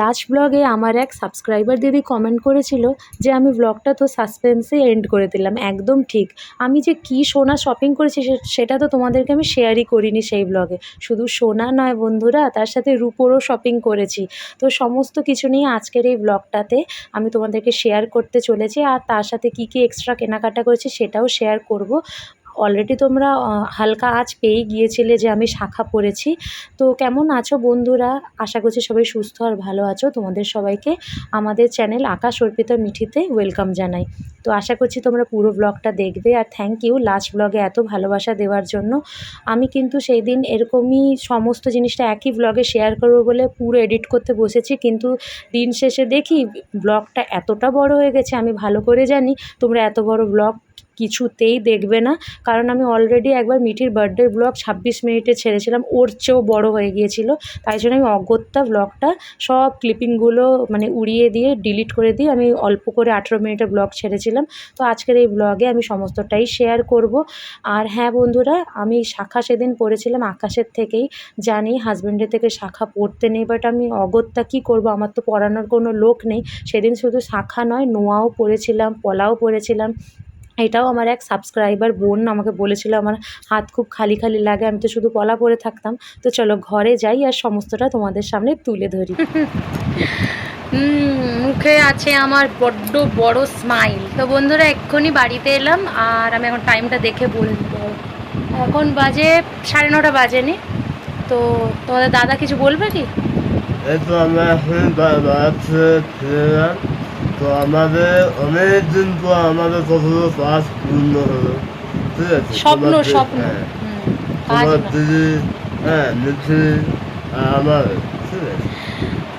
Last ব্লগে আমার এক সাবস্ক্রাইবার দিদি কমেন্ট করেছিল যে, আমি ব্লগটা তো সাসপেন্সে এন্ড করে দিলাম, একদম ঠিক। আমি যে কী সোনা শপিং করেছি সেটা তো তোমাদেরকে আমি শেয়ারই করিনি সেই ব্লগে শুধু সোনা নয় বন্ধুরা, তার সাথে রূপোরও শপিং করেছি। তো সমস্ত কিছু নিয়ে আজকের এই ব্লগটাতে আমি তোমাদেরকে শেয়ার করতে চলেছি, আর তার সাথে কী কী এক্সট্রা কেনাকাটা করেছি সেটাও শেয়ার করব। অলরেডি তোমরা হালকা আজ পেয়ে গিয়েছিলে যে আমি শাখা পড়েছি তো কেমন আছো বন্ধুরা? আশা করছি সবাই সুস্থ আর ভালো আছো। তোমাদের সবাইকে আমাদের চ্যানেল আকাশ অর্পিতা মিঠিতে ওয়েলকাম জানাই। তো আশা করছি তোমরা পুরো ব্লগটা দেখবে আর থ্যাংক ইউ লাস্ট ব্লগে এত ভালোবাসা দেওয়ার জন্য। আমি কিন্তু সেই দিন এরকমই সমস্ত জিনিসটা একই ব্লগে শেয়ার করব বলে পুরো এডিট করতে বসেছি। কিন্তু দিন শেষে দেখি ব্লগটা এতটা বড় হয়ে গেছে, আমি ভালো করে জানি তোমরা এত বড় ব্লগ কিছুতেই দেখবে না। কারণ আমি অলরেডি একবার মিঠির বার্থডে ব্লগ ছাব্বিশ মিনিটে ছেড়েছিলাম, ওর চেয়েও বড় হয়ে গিয়েছিল। তাই জন্য আমি অগত্যা ব্লগটা সব ক্লিপিংগুলো মানে উড়িয়ে দিয়ে ডিলিট করে দিয়ে আমি অল্প করে আঠেরো মিনিটের ব্লগ ছেড়েছিলাম। তো আজকের এই ব্লগে আমি সমস্তটাই শেয়ার করব। আর হ্যাঁ বন্ধুরা, আমি শাখা সেদিন পড়েছিলাম আকাশের থেকেই। জানি হাজব্যান্ডের থেকে শাখা পড়তে নেই বাট আমি অগত্যা কী করব? আমার তো পড়ানোর কোনো লোক নেই। সেদিন শুধু শাখা নয়, নোয়াও পড়েছিলাম, পলাও পড়েছিলাম। এটাও আমার এক সাবস্ক্রাইবার বোন আমাকে বলেছিল আমার হাত খুব খালি খালি লাগে আমি তো শুধু পলা পরে থাকতাম। তো চলো ঘরে যাই আর সমস্তটা তোমাদের সামনে তুলে ধরি। মুখে আছে আমার বড্ড বড় স্মাইল তো বন্ধুরা এক্ষুনি বাড়িতে এলাম আর আমি এখন টাইমটা দেখে বলব। এখন বাজে সাড়ে নটা বাজেনি। তো তোমাদের দাদা কিছু বলবে কি? এই তো তো আমাদের অনেক দিন পর আমাদের কতগুলো কাজ পূর্ণ হলো। ঠিক আছে? স্বপ্ন স্বপ্ন। হ্যাঁ, তোমার দিদি হ্যাঁ আর আমার ঠিক আছে।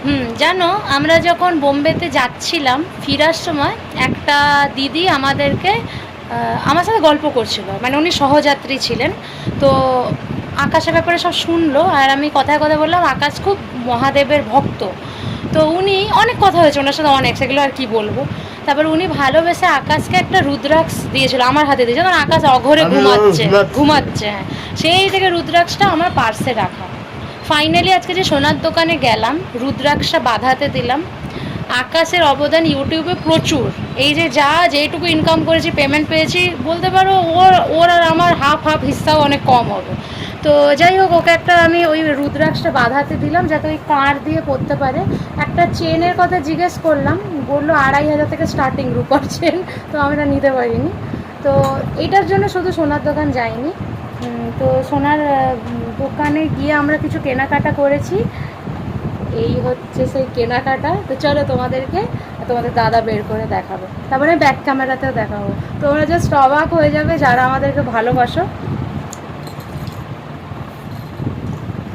হুম জানো আমরা যখন বোম্বেতে যাচ্ছিলাম ফেরার সময় একটা দিদি আমাদেরকে আমার সাথে গল্প করছিল। মানে উনি সহযাত্রী ছিলেন। তো আকাশের ব্যাপারে সব শুনলো আর আমি কথায় কথা বললাম আকাশ খুব মহাদেবের ভক্ত। তো উনি অনেক কথা হয়েছে ওনার সাথে অনেক সেগুলো আর কি বলব। তারপর উনি ভালোবেসে আকাশকে একটা রুদ্রাক্ষ দিয়েছিল আমার হাতে দিয়েছিল কারণ আকাশ অঘরে ঘুমাচ্ছে ঘুমাচ্ছে। হ্যাঁ। সেই থেকে রুদ্রাক্ষটা আমার পার্সে রাখা। ফাইনালি আজকে যে সোনার দোকানে গেলাম রুদ্রাক্ষটা বাঁধাতে দিলাম। আকাশের অবদান ইউটিউবে প্রচুর। এই যে যা যেটুকু ইনকাম করেছি পেমেন্ট পেয়েছি বলতে পারো ওর ওর আর আমার হাফ হাফ হিস্সাও অনেক কম হবে। তো যাই হোক, ওকে একটা আমি ওই রুদ্রাক্ষটা বাঁধাতে দিলাম যাতে ওই কাঁড় দিয়ে পরতে পারে। একটা চেনের কথা জিজ্ঞেস করলাম, বলল আড়াই হাজার থেকে স্টার্টিং রূপার চেন, তো আমি আমরা নিতে পারিনি। তো এটার জন্য শুধু সোনার দোকান যাইনি। তো সোনার দোকানে গিয়ে আমরা কিছু কেনাকাটা করেছি। এই হচ্ছে সেই কেনাকাটা। তো চলো তোমাদেরকে, তোমাদের দাদা বের করে দেখাবো। তারপরে ব্যাক ক্যামেরাতেও দেখাবো। তোমরা জাস্ট অবাক হয়ে যাবে যারা আমাদেরকে ভালোবাসো।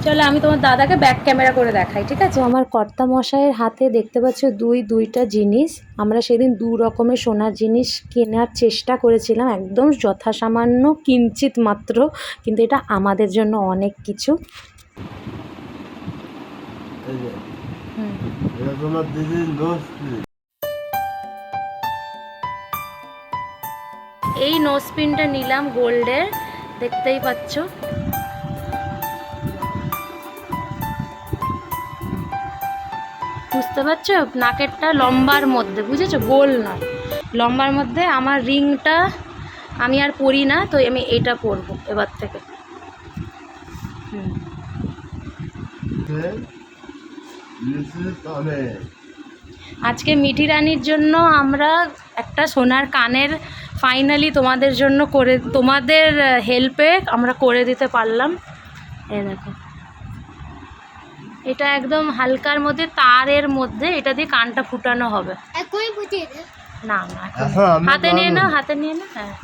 চলো আমি তোমার দাদাকে ব্যাক ক্যামেরা করে দেখাই ঠিক আছে? আমার কর্তা মশাইয়ের হাতে দেখতে পাচ্ছ দুই দুইটা জিনিস। আমরা সেদিন দু রকমের সোনার জিনিস কেনার চেষ্টা করেছিলাম একদম যথাসামান্য কিঞ্চিত মাত্র কিন্তু এটা আমাদের জন্য অনেক কিছু। এই যে হুম এটা তোমার দিদির নোট এই নোজপিনটা নিলাম গোল্ডের দেখতেই পাচ্ছ। বুঝতে পারছ? নাকেরটা লম্বার মধ্যে, বুঝেছ? গোল নয়। লম্বার মধ্যে আমার রিংটা আমি আর পরি না, তো আমি এটা পরবো এবার থেকে। হুম। আজকে মিঠি রানীর জন্য আমরা একটা সোনার কানের ফাইনালি তোমাদের জন্য করে, তোমাদের হেল্পে আমরা করে দিতে পারলাম। এই দেখো। এটা একদম হালকার মধ্যে তারের মধ্যে এটা দিয়ে কানটা ফুটানো হবে। না না এখন আমি হাতে নিয়ে। নাও হাতে নিয়ে না হ্যাঁ।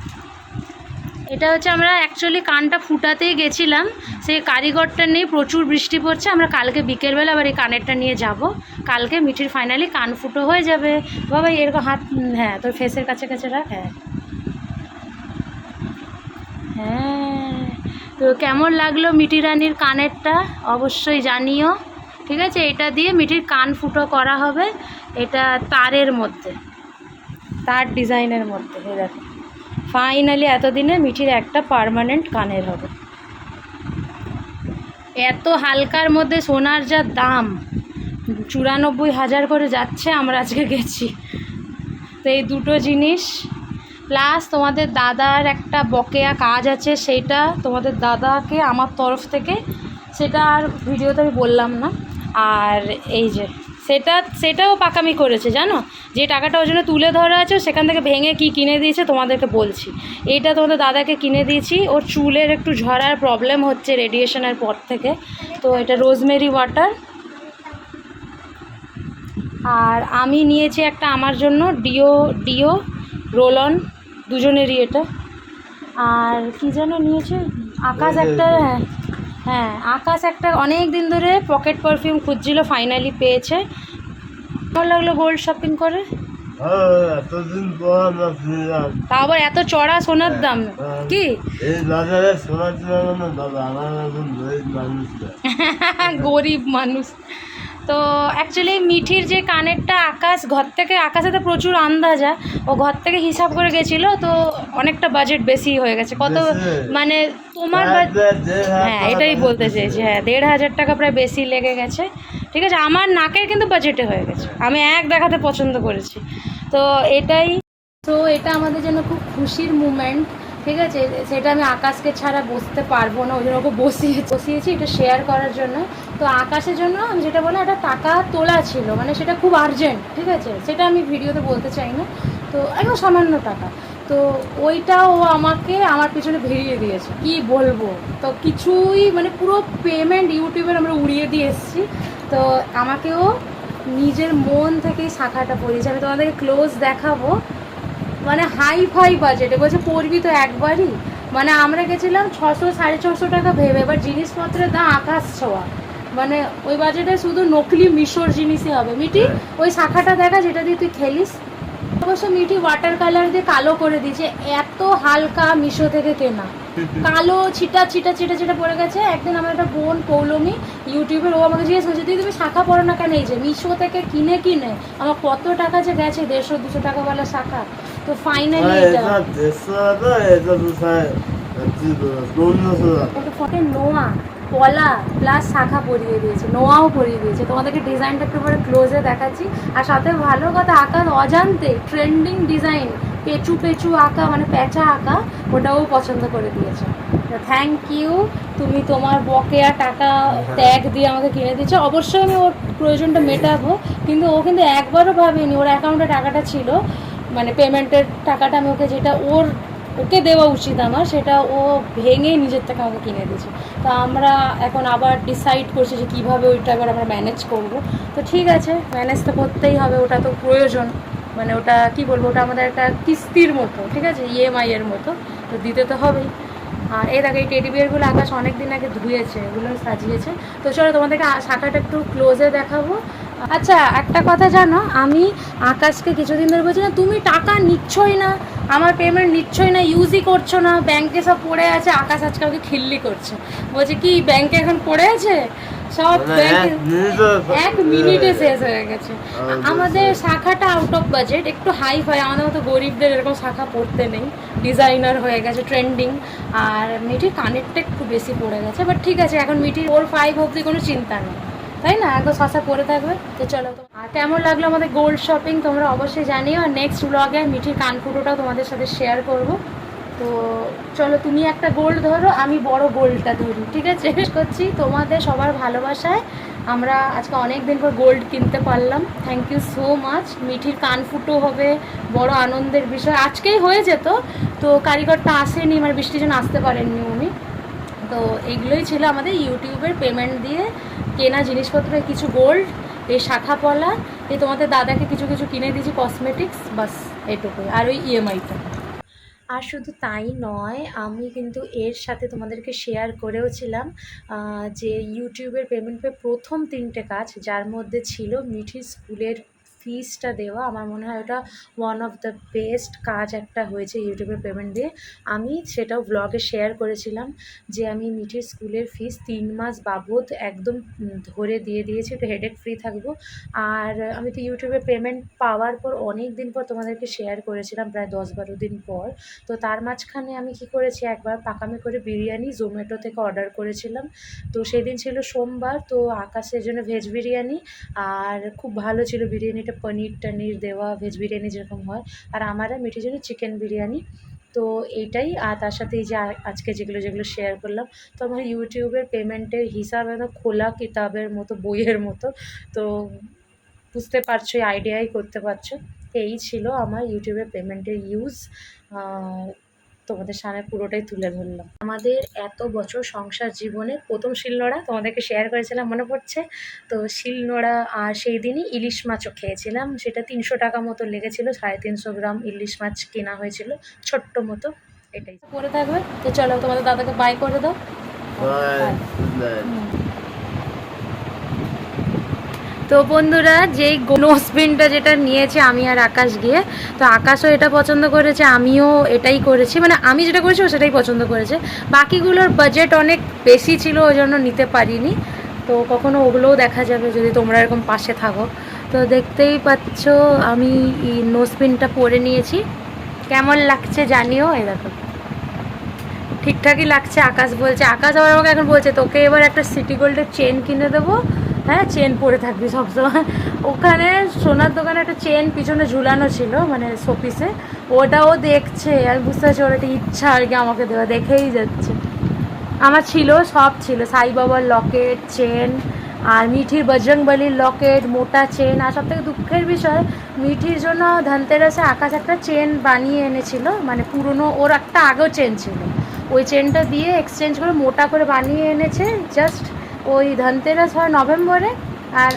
এটা হচ্ছে আমরা অ্যাকচুয়ালি কানটা ফুটাতেই গেছিলাম। সেই কারিগরটা নিয়ে প্রচুর বৃষ্টি পড়ছে। আমরা কালকে বিকেলবেলা আবার এই কানেরটা নিয়ে যাব। কালকে মিঠির ফাইনালি কান ফুটো হয়ে যাবে। বাবা এরকম হাত হ্যাঁ তোর ফেসের কাছে কাছে রাখ হ্যাঁ। হ্যাঁ। তো কেমন লাগল মিঠি রানীর কানেরটা? অবশ্যই জানিও। ঠিক আছে? এটা দিয়ে মিঠির কান ফুটো করা হবে। এটা তারের মধ্যে। তার ডিজাইনের মধ্যে হয়ে দেখো। ফাইনালি এতদিনে মিঠির একটা পার্মানেন্ট কানের হবে। এত হালকার মধ্যে সোনার যা দাম, চুরানব্বই হাজার করে যাচ্ছে, আমরা আজকে গেছি। তো এই দুটো জিনিস প্লাস তোমাদের দাদার একটা বকেয়া কাজ আছে সেইটা তোমাদের দাদাকে, আমার তরফ থেকে, সেটা আর ভিডিওতে আমি বললাম না। আর এই যে সেটা সেটাও পাকামি করেছে জানো? যে টাকাটা ওই জন্য তুলে ধরা আছে সেখান থেকে ভেঙে কি কিনে দিয়েছে তোমাদেরকে বলছি। এইটা তোমাদের দাদাকে কিনে দিয়েছি ওর চুলের একটু ঝরার প্রবলেম হচ্ছে রেডিয়েশনের পর থেকে। তো এটা রোজমেরি ওয়াটার আর আমি নিয়েছি একটা আমার জন্য ডিও ডিও রোল অন দুজনেরই এটা। আর কি যেন নিয়েছে? আকাশ একটা হ্যাঁ হ্যাঁ আকাশ একটা অনেক দিন ধরে পকেট পারফিউম খুঁজছিল ফাইনালি পেয়েছে। ভালো লাগল গোল্ড শপিং করে? হ্যাঁ তা আবার এত চড়া সোনার দাম কি? এখন গরিব মানুষ না। গরিব মানুষ। তো অ্যাকচুয়ালি মিঠির যে কানেরটা আকাশ ঘর থেকে আকাশে তো প্রচুর আন্দাজা ও ঘর থেকে হিসাব করে গেছিল তো অনেকটা বাজেট বেশি হয়ে গেছে। কত মানে তোমার হ্যাঁ এটাই বলতে চাইছি হ্যাঁ দেড় হাজার টাকা প্রায় বেশি লেগে গেছে। ঠিক আছে আমার নাকের কিন্তু বাজেটে হয়ে গেছে। আমি এক দেখাতে পছন্দ করেছি। তো এটাই তো এটা আমাদের জন্য খুব খুশির মুমেন্ট ঠিক আছে? সেটা আমি আকাশকে ছাড়া বসতে পারব না ওই জন্য ওকে বসিয়ে বসিয়েছি এটা শেয়ার করার জন্য। তো আকাশের জন্য আমি যেটা বললাম, একটা টাকা তোলা ছিল মানে সেটা খুব আর্জেন্ট ঠিক আছে? সেটা আমি ভিডিওতে বলতে চাই না তো একদম সামান্য টাকা। তো ওইটা ও আমাকে আমার পিছনে ভেরিয়ে দিয়েছে। কি বলব? তো কিছুই মানে পুরো পেমেন্ট ইউটিউবের আমরা উড়িয়ে দিয়ে এসেছি। তো আমাকেও নিজের মন থেকেই শাখাটা পড়িয়েছে আমি তোমাদেরকে ক্লোজ দেখাবো। মানে হাই ফাই বাজেটে বলছে পড়বি তো একবারই। মানে আমরা গেছিলাম ছশো সাড়ে ছশো টাকা ভেবে এবার জিনিসপত্রের দাম আকাশ ছোঁয়া। মানে ওই বাজেটে শুধু নকলি মিশোর জিনিসই হবে। মিটি ওই শাখাটা দেখা যেটা দিয়ে তুই খেলিস। অবশ্য মিটি ওয়াটার কালার দিয়ে কালো করে দিয়েছে। এত হালকা মিশো থেকে কেনা। কালো ছিটা ছিটা ছিটা ছিটা পড়ে গেছে। একদিন আমার একটা বোন পৌলমি ইউটিউবের ও আমাকে জিজ্ঞেস করছে দিদি তুমি শাখা পড়ো না কেন? এই যে মিশো থেকে কিনে কিনে আমার কত টাকা যে গেছে? দেড়শো দুশো টাকাওয়ালা শাখা। তো ফাইনালি এটা। ফটো নোয়া পলা প্লাস শাখা পরিয়ে দিয়েছে নোয়াও পরিয়ে দিয়েছে। তোমাদেরকে ডিজাইনটা একটু পরে ক্লোজে দেখাচ্ছি। আর সাথে ভালো কথা আঁকার অজান্তে ট্রেন্ডিং ডিজাইন পেঁচু পেঁচু আঁকা মানে প্যাঁচা আঁকা ওটাও পছন্দ করে দিয়েছে। থ্যাংক ইউ তুমি তোমার বকেয়া টাকা ত্যাগ দিয়ে আমাকে কিনে দিচ্ছ অবশ্যই আমি ওর প্রয়োজনটা মেটাবো কিন্তু ও কিন্তু একবারও ভাবেনি ওর অ্যাকাউন্টে টাকাটা ছিল। মানে পেমেন্টের টাকাটা আমি ওকে যেটা ওর, ওকে দেওয়া উচিত আমার, সেটা ও ভেঙে নিজের থেকে আমাকে কিনে দিয়েছে। তো আমরা এখন আবার ডিসাইড করছি যে কীভাবে ওইটা এবার আমরা ম্যানেজ করব। তো ঠিক আছে ম্যানেজ তো করতেই হবে, ওটা তো প্রয়োজন। মানে ওটা কি বলব, ওটা আমাদের একটা কিস্তির মতো, ঠিক আছে? ইএমআই এর মতো, তো দিতে তো হবেই। আর এই দেখো, এই টেডি বিয়ারগুলো আকাশ অনেক দিন আগে ধুয়েছে, এগুলো সাজিয়েছে। তো চলো তোমাদেরকে শাখাটা একটু ক্লোজে দেখাবো। আচ্ছা একটা কথা জানো আমি আকাশকে কিছুদিন ধরে বলছি না তুমি টাকা নিচ্ছই না আমার পেমেন্ট নিচ্ছই না ইউজই করছ না ব্যাংকে সব পড়ে আছে আকাশ আজকে আমাকে খিল্লি করছে। বলছে কি ব্যাংকে এখন পড়ে আছে? সব এক মিনিটে শেষ হয়ে গেছে। আমাদের শাখাটা আউট অফ বাজেট একটু হাই ফাই আমাদের মতো গরিবদের এরকম শাখা পড়তে নেই ডিজাইনার হয়ে গেছে ট্রেন্ডিং আর মিটির কানেরটা একটু বেশি পড়ে গেছে বাট ঠিক আছে এখন মিটির ফোর ফাইভ অবধি কোনো চিন্তা নেই। তাই না? একদম শশা পরে থাকবে। তো চলো আর কেমন লাগল আমাদের গোল্ড শপিং তোমরা অবশ্যই জানিও। আর নেক্সট ব্লগে মিঠির কানফুটোটাও তোমাদের সাথে শেয়ার করব। তো চলো, তুমি একটা গোল্ড ধরো, আমি বড় গোল্ডটা ধরি, ঠিক আছে? করছি তোমাদের সবার ভালোবাসায়। আমরা আজকে অনেক দিন পর গোল্ড কিনতে পারলাম। থ্যাংক ইউ সো মাচ মিঠির কানফুটো হবে, বড় আনন্দের বিষয়। আজকেই হয়ে যেত তো কারিগরটা আসেনি মানে বৃষ্টির জন্য আসতে পারেননি উনি। তো এগুলোই ছিল আমাদের ইউটিউবের পেমেন্ট দিয়ে। কেনা জিনিসপত্রের কিছু গোল্ড এই শাখা পলা এই তোমাদের দাদাকে কিছু কিছু কিনে দিয়েছি কসমেটিক্স বাস এটুকুই, আর ওই ইএমআইটা আর শুধু তাই নয়, আমি কিন্তু এর সাথে তোমাদেরকে শেয়ার করেওছিলাম যে ইউটিউবের পেমেন্ট পে প্রথম তিনটে কাজ, যার মধ্যে ছিল মিঠির স্কুলের ফিসটা দেওয়া, আমার মনে হয় ওটা ওয়ান অফ দ্য বেস্ট কাজ একটা হয়েছে ইউটিউবে পেমেন্ট দিয়ে। আমি সেটাও ব্লগে শেয়ার করেছিলাম যে আমি মিঠির স্কুলের ফিস তিন মাস বাবদ একদম ধরে দিয়ে দিয়েছি, একটু হেডেক ফ্রি থাকব। আর আমি তো ইউটিউবে পেমেন্ট পাওয়ার পর অনেক দিন পর তোমাদেরকে শেয়ার করেছিলাম, প্রায় দশ বারো দিন পর। তো তার মাঝখানে আমি কি করেছি, একবার পাকামি করে বিরিয়ানি জোম্যাটো থেকে অর্ডার করেছিলাম। তো সেদিন ছিল সোমবার, তো আকাশের জন্য ভেজ বিরিয়ানি, আর খুব ভালো ছিল বিরিয়ানিটা। পনির টনির দেওয়া ভেজ বিরিয়ানি যেরকম হয়। আর আমারা মিঠির জন্য চিকেন বিরিয়ানি। তো এইটাই, আর তার সাথে এই যে আজকে যেগুলো যেগুলো শেয়ার করলাম, তো আমার ইউটিউবের পেমেন্টের হিসাব একদম খোলা কিতাবের মতো, বইয়ের মতো। তো বুঝতে পারছ আইডিয়াই করতে পারছ। এই ছিল আমার ইউটিউবের পেমেন্টের ইউজ তোমাদের সামনে পুরোটাই তুলে ধরলাম। আমাদের এত বছর সংসার জীবনে প্রথম শিলনোড়া তোমাদেরকে শেয়ার করেছিলাম মনে পড়ছে? তো শিলনোড়া আর সেই দিনই ইলিশ মাছও খেয়েছিলাম। সেটা তিনশো টাকা মতো লেগেছিল সাড়ে তিনশো গ্রাম ইলিশ মাছ কেনা হয়েছিল ছোট্ট মতো। এটাই। পরে থাকবে? তো চলো তোমাদের দাদাকে বাই করে দাও. তো বন্ধুরা, যেই নোসপিনটা যেটা নিয়েছে আমি আর আকাশ গিয়ে, তো আকাশও এটা পছন্দ করেছে, আমিও এটাই করেছি। মানে আমি যেটা করেছি, ও সেটাই পছন্দ করেছে। বাকিগুলোর বাজেট অনেক বেশি ছিল, ওই জন্য নিতে পারিনি। তো কখনো ওগুলোও দেখা যাবে যদি তোমরা এরকম পাশে থাকো। তো দেখতেই পাচ্ছ, আমি নোসপিনটা পরে নিয়েছি। কেমন লাগছে জানিও, এই দেখো। ঠিকঠাকই লাগছে, আকাশ বলছে, আকাশ আবার আমাকে এখন বলছে, তোকে এবার একটা সিটি গোল্ডের চেন কিনে দেবো হ্যাঁ চেন পরে থাকবি সবসময় ওখানে সোনার দোকানে একটা চেন পিছনে ঝুলানো ছিল মানে শোপিসে। ওটাও দেখছে আমি বুঝতে পারছি, ওর একটা ইচ্ছা আর কি আমাকে দেওয়া, দেখেই যাচ্ছে। আমার ছিল, সব ছিল, সাই বাবার লকেট চেন আর মিঠির বজরংবলির লকেট, মোটা চেন আর সব থেকে দুঃখের বিষয়, মিঠির জন্য ধনতেরাসে আকাশ একটা চেন বানিয়ে এনেছিল মানে পুরনো, ওর একটা আগেও চেন ছিল। ওই চেনটা দিয়ে এক্সচেঞ্জ করে মোটা করে বানিয়ে এনেছে জাস্ট ওই ধনতেরাস হয় নভেম্বরে, আর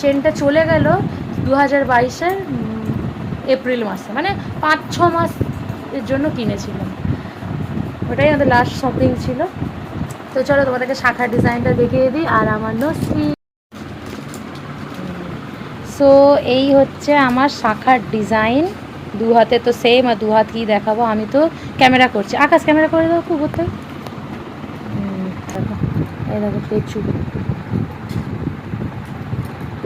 চেনটা চলে গেল দু হাজার বাইশের এপ্রিল মাসে। মানে পাঁচ, ছ মাস এর জন্য কিনেছিলাম। ওটাই আমাদের লাস্ট শপিং ছিল। তো চলো তোমাদেরকে শাখার ডিজাইনটা দেখিয়ে দিই, আর আমার নসি সো এই হচ্ছে আমার শাখার ডিজাইন। দু হাতে তো সেম আর দু হাত কি দেখাবো? আমি তো ক্যামেরা করছি। আকাশ ক্যামেরা করে দাও খুব এই দেখো, পেঁচু।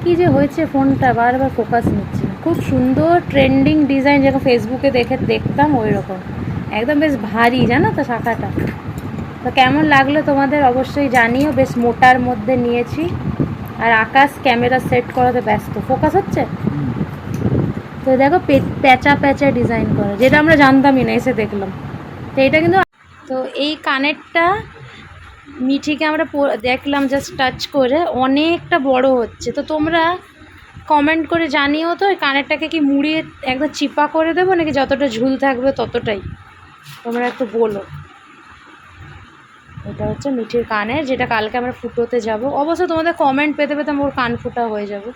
কি যে হয়েছে ফোনটা, বারবার ফোকাস নিচ্ছে খুব সুন্দর ট্রেন্ডিং ডিজাইন যেরকম ফেসবুকে দেখে, দেখতাম ওই রকম একদম বেশ ভারী, জানো তো শাখাটা। তো কেমন লাগল তোমাদের অবশ্যই জানিও, বেশ মোটার মধ্যে নিয়েছি। আর আকাশ ক্যামেরা সেট করাতে ব্যস্ত। ফোকাস হচ্ছে? তো দেখো প্যাঁচা প্যাঁচা ডিজাইন করা। যেটা আমরা জানতামই না, এসে দেখলাম। তো এটা কিন্তু তো এই কানেরটা মিঠিকে আমরা দেখলাম জাস্ট টাচ করে, অনেকটা বড় হচ্ছে। তো তোমরা কমেন্ট করে জানিও তো, ওই কানেরটাকে কি মুড়িয়ে একদম চিপা করে দেবো নাকি যতটা ঝুল থাকবে ততটাই? তোমরা একটু বলো। এটা হচ্ছে মিঠির কানের, যেটা কালকে আমরা ফুটোতে যাব। অবশ্য তোমাদের কমেন্ট পেতে পেতে আমার কান ফুটা হয়ে যাবে।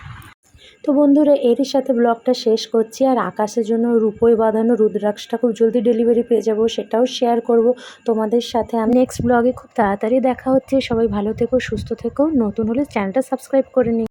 তো বন্ধুরা, এরই সাথে ব্লগটা শেষ করছি আর আকাশের জন্য রূপোয় বাঁধানো রুদ্রাক্ষটা খুব জলদি ডেলিভারি পেয়ে যাব, সেটাও শেয়ার করব। তোমাদের সাথে আমি নেক্সট ব্লগে খুব তাড়াতাড়ি দেখা হচ্ছে। সবাই ভালো থেকো, সুস্থ থেকো। নতুন হলে চ্যানেলটা সাবস্ক্রাইব করে নিও।